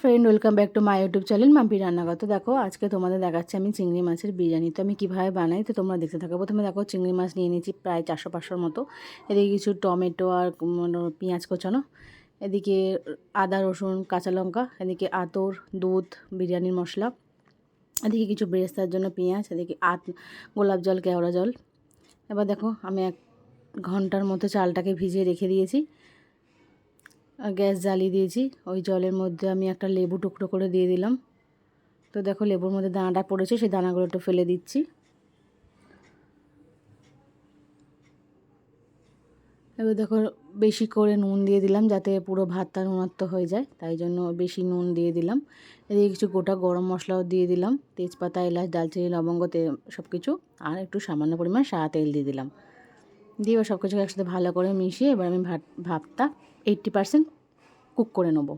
Friend welcome back to my YouTube channel Mampi Rannaghar তো দেখো আজকে তোমাদের দেখাচ্ছি আমি চিংড়ি মাছের বিরিয়ানি। তো আমি কীভাবে বানাই তো তোমরা দেখতে থাকো। প্রথমে দেখো চিংড়ি মাছ নিয়ে নিয়েছি প্রায় চারশো পাঁচশোর মতো। এদিকে কিছু টমেটো আর উম, পেঁয়াজ কোচানো। এদিকে আদা রসুন কাঁচা লঙ্কা। এদিকে আতর দুধ বিরিয়ানির মশলা। এদিকে কিছু বেরেস্তার জন্য পেঁয়াজ। এদিকে আত গোলাপ জল কেওড়া জল। এবার দেখো আমি এক ঘণ্টার মতো চালটাকে ভিজিয়ে রেখে দিয়েছি। গ্যাস জ্বালিয়ে দিয়েছি। ওই জলের মধ্যে আমি একটা লেবু টুকরো করে দিয়ে দিলাম। তো দেখো লেবুর মধ্যে দানাটা পড়েছে, সেই দানাগুলো একটু ফেলে দিচ্ছি। এবার দেখো বেশি করে নুন দিয়ে দিলাম যাতে পুরো ভাতটা নুনাত্ম হয়ে যায়। তাই জন্য বেশি নুন দিয়ে দিলাম। এদিকে কিছু গোটা গরম মশলাও দিয়ে দিলাম। তেজপাতা, এলাচ, দালচিনি, লবঙ্গ তে সব কিছু আর একটু সামান্য পরিমাণ সাদা তেল দিয়ে দিলাম। দিয়ে সব কিছু একসাথে ভালো করে মিশিয়ে এবার আমি ভাত, ভাতটা এইট্টি পারসেন্ট কুক করে নেব।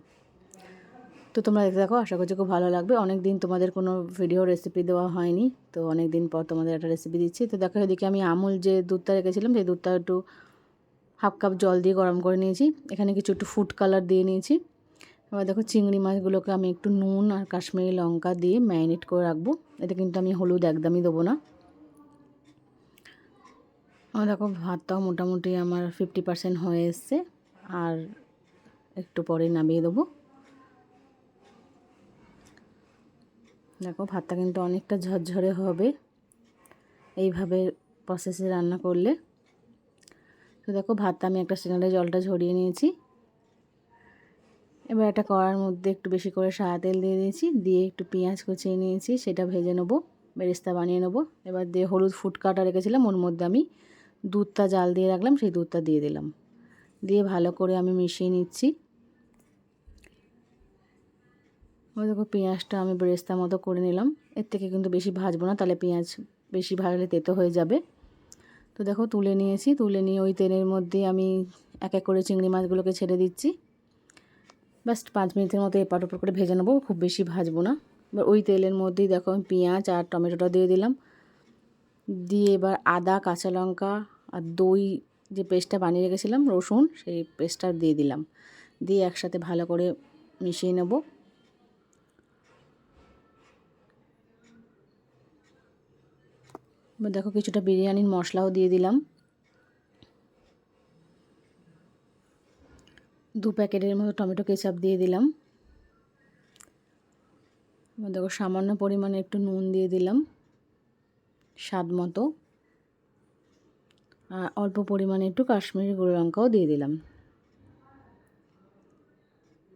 তো তোমরা দেখতে দেখো আশা করছি খুব ভালো লাগবে। অনেক দিন তোমাদের কোনো ভিডিও রেসিপি দেওয়া হয়নি, তো অনেক দিন পর তোমাদের একটা রেসিপি দিচ্ছি। তো দেখো এদিকে আমি আমুল যে দুধটা রেখেছিলাম, সেই দুধটা একটু হাফ কাপ জল দিয়ে গরম করে নিয়েছি। এখানে কিছু একটু ফুড কালার দিয়ে নিয়েছি। এবার দেখো চিংড়ি মাছগুলোকে আমি একটু নুন আর কাশ্মীরি লঙ্কা দিয়ে ম্যারিনেট করে রাখব। এটা কিন্তু আমি হলুদ একদমই দেবো না। আমার দেখো ভাতটাও মোটামুটি আমার ফিফটি পার্সেন্ট হয়ে এসছে। আর একটু পরে নামিয়ে দেবো। দেখো, ভাতটা কিন্তু অনেকটা ঝরঝরে হবে। এইভাবে প্রসেসে রান্না করলে। তো দেখো, ভাতটা আমি একটা স্ট্যান্ডারে জলটা ঝরিয়ে নিয়েছি। এবার একটা কড়ার মধ্যে একটু বেশি করে সাদা তেল দিয়ে দিয়েছি। দিয়ে একটু পেঁয়াজ কুচিয়ে নিয়েছি, সেটা ভেজে নেব, বেরেস্তা বানিয়ে নেব। এবার দিয়ে হলুদ ফুট কাটা রেখেছিলাম, ওর মধ্যে আমি দুধটা জাল দিয়ে রাখলাম, সেই দুধটা দিয়ে দিলাম। দিয়ে ভালো করে আমি মিশিয়ে নিচ্ছি। ওই দেখো পেঁয়াজটা আমি বেরেস্তা মতো করে নিলাম। এর থেকে কিন্তু বেশি ভাজবো না, তাহলে পেঁয়াজ বেশি ভাজলে তেতো হয়ে যাবে। তো দেখো তুলে নিয়েছি, তুলে নিয়ে ওই তেলের মধ্যে আমি এক এক করে চিংড়ি মাছগুলোকে ছেড়ে দিচ্ছি। ব্যাস, পাঁচ মিনিটের মতো এপাট ওপর করে ভেজে নেব, খুব বেশি ভাজবো না। এবার ওই তেলের মধ্যেই দেখো আমি পেঁয়াজ আর টমেটোটা দিয়ে দিলাম। দিয়ে এবার আদা, কাঁচা লঙ্কা আর দই যে পেস্টটা বানিয়ে রেখেছিলাম, রসুন, সেই পেস্টটা দিয়ে দিলাম। দিয়ে একসাথে ভালো করে মিশিয়ে নেব। দেখো কিছুটা বিরিয়ানির মশলাও দিয়ে দিলাম। দু প্যাকেটের মতো টমেটো কেচাপ দিয়ে দিলাম। দেখো সামান্য পরিমাণে একটু নুন দিয়ে দিলাম, স্বাদ মতো। অল্প পরিমাণে একটু কাশ্মীরি গুঁড়ো লঙ্কাও দিয়ে দিলাম।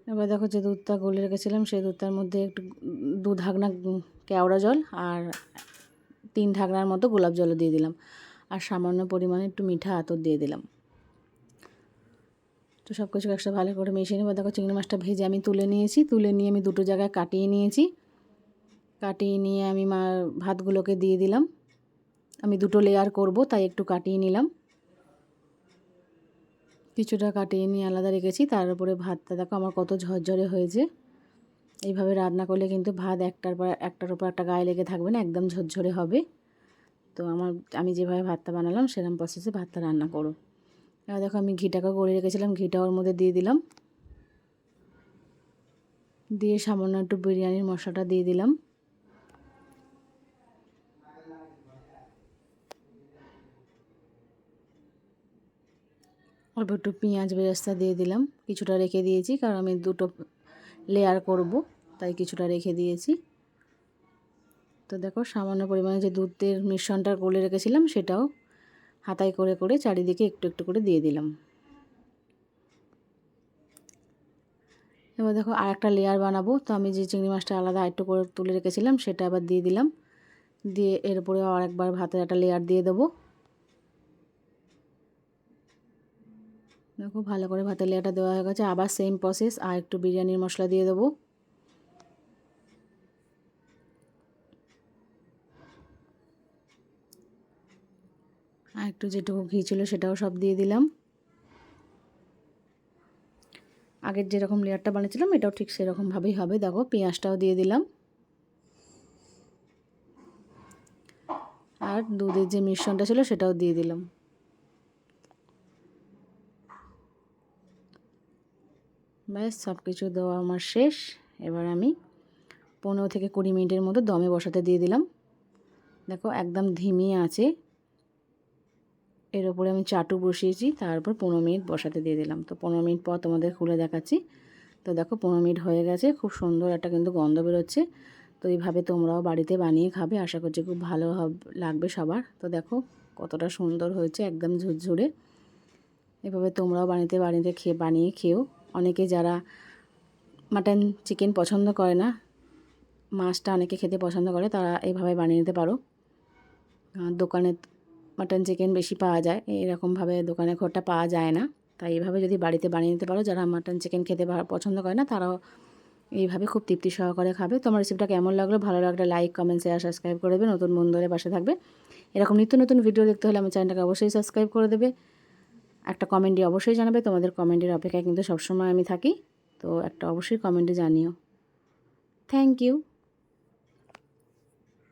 এবার দেখো যে দুধটা গলে রেখেছিলাম, সেই দুধটার মধ্যে একটু দু ঢাকনা কেওড়া জল আর তিন ঢাকনার মতো গোলাপ জলও দিয়ে দিলাম। আর সামান্য পরিমাণে একটু মিঠা আতর দিয়ে দিলাম। তো সব কিছু একসাথে ভালো করে মিশিয়ে নেব। দেখো চিংড়ি মাছটা ভেজে আমি তুলে নিয়েছি। তুলে নিয়ে আমি দুটো জায়গায় কাটিয়ে নিয়েছি। কাটিয়ে নিয়ে আমি মা ভাতগুলোকে দিয়ে দিলাম। আমি দুটো লেয়ার করব, তাই একটু কাটিয়ে নিলাম। কিছুটা কাটিয়ে নিয়ে আলাদা রেখেছি, তার উপরে ভাতটা, দেখো আমার কত ঝরঝরে হয়েছে। এইভাবে রান্না করলে কিন্তু ভাত একটার পর, একটার উপর একটা গায়ে লেগে থাকবে না, একদম ঝরঝরে হবে। তো আমার, আমি যেভাবে ভাতটা বানালাম সেরকম প্রসেসে ভাতটা রান্না করো। এবার দেখো আমি ঘিটাকে গড়ে রেখেছিলাম ঘিটা ওর মধ্যে দিয়ে দিলাম। দিয়ে সামান্য একটু বিরিয়ানির মশলাটা দিয়ে দিলাম। অল্প একটু পেঁয়াজ বেরেস্তা দিয়ে দিলাম। কিছুটা রেখে দিয়েছি, কারণ আমি দুটো লেয়ার করব, তাই কিছুটা রেখে দিয়েছি। তো দেখো, সামান্য পরিমাণে যে দুধের মিশ্রণটা গলে রেখেছিলাম, সেটাও হাতায় করে করে চারিদিকে একটু একটু করে দিয়ে দিলাম। এবার দেখো আর একটা লেয়ার বানাবো। তো আমি যে চিংড়ি মাছটা আলাদা একটু করে তুলে রেখেছিলাম, সেটা আবার দিয়ে দিলাম। দিয়ে এর উপরে আর একবার ভাতের একটা লেয়ার দিয়ে দেবো। দেখো, ভালো করে ভাতের লেয়ারটা দেওয়া হয়ে গেছে। আবার সেম প্রসেস আর একটু বিরিয়ানির মশলা দিয়ে দেবো। আর একটু যেটুকু ঘি ছিল সেটাও সব দিয়ে দিলাম। আগের যেরকম লেয়ারটা বানিয়েছিলাম, এটাও ঠিক সেরকমভাবেই হবে। দেখো, পেঁয়াজটাও দিয়ে দিলাম। আর দুধের যে মিশ্রণটা ছিল, সেটাও দিয়ে দিলাম। ব্যাস সব কিছু দেওয়া আমার শেষ। এবার আমি পনেরো থেকে কুড়ি মিনিটের মতো দমে বসাতে দিয়ে দিলাম। দেখো, একদম ধিমি আছে। এর ওপরে আমি চাটু বসিয়েছি, তারপর পনেরো মিনিট বসাতে দিয়ে দিলাম। তো পনেরো মিনিট পর তোমাদের খুলে দেখাচ্ছি। তো দেখো, পনেরো মিনিট হয়ে গেছে, খুব সুন্দর একটা কিন্তু গন্ধ বেরোচ্ছে। তো এইভাবে তোমরাও বাড়িতে বানিয়ে খাবে, আশা করছি খুব ভালো লাগবে সবার। তো দেখো, কতটা সুন্দর হয়েছে, একদম ঝুরঝুরে। এভাবে তোমরাও বাড়িতে বাড়িতে খেয়ে, বানিয়ে খেও অনেকে যারা মাটন, চিকেন পছন্দ করে না, মাছটা অনেকে খেতে পছন্দ করে, তারা এইভাবে বানিয়ে নিতে পারো। দোকানে মাটন, চিকেন বেশি পাওয়া যায়, এরকমভাবে দোকানে ঘরটা পাওয়া যায় না। তাই এইভাবে যদি বাড়িতে বানিয়ে নিতে পারো, যারা মাটন, চিকেন খেতে পছন্দ করে না, তারাও এইভাবে খুব তৃপ্তি সহকারে খাবে। তোমার রেসিপিটা কেমন লাগল? ভালো লাগলে লাইক কমেন্ট শেয়ার সাবস্ক্রাইব করে দেবে। নতুন বন্ধুদের পাশে থাকবে। এরকম নিত্য নতুন ভিডিও দেখতে হলে আমার চ্যানেলটাকে অবশ্যই সাবস্ক্রাইব করে দেবে। একটা কমেন্টে অবশ্যই জানাবে। তোমাদের কমেন্টের অপেক্ষায় কিন্তু সবসময় আমি থাকি। তো একটা অবশ্যই কমেন্টে জানিও। Thank you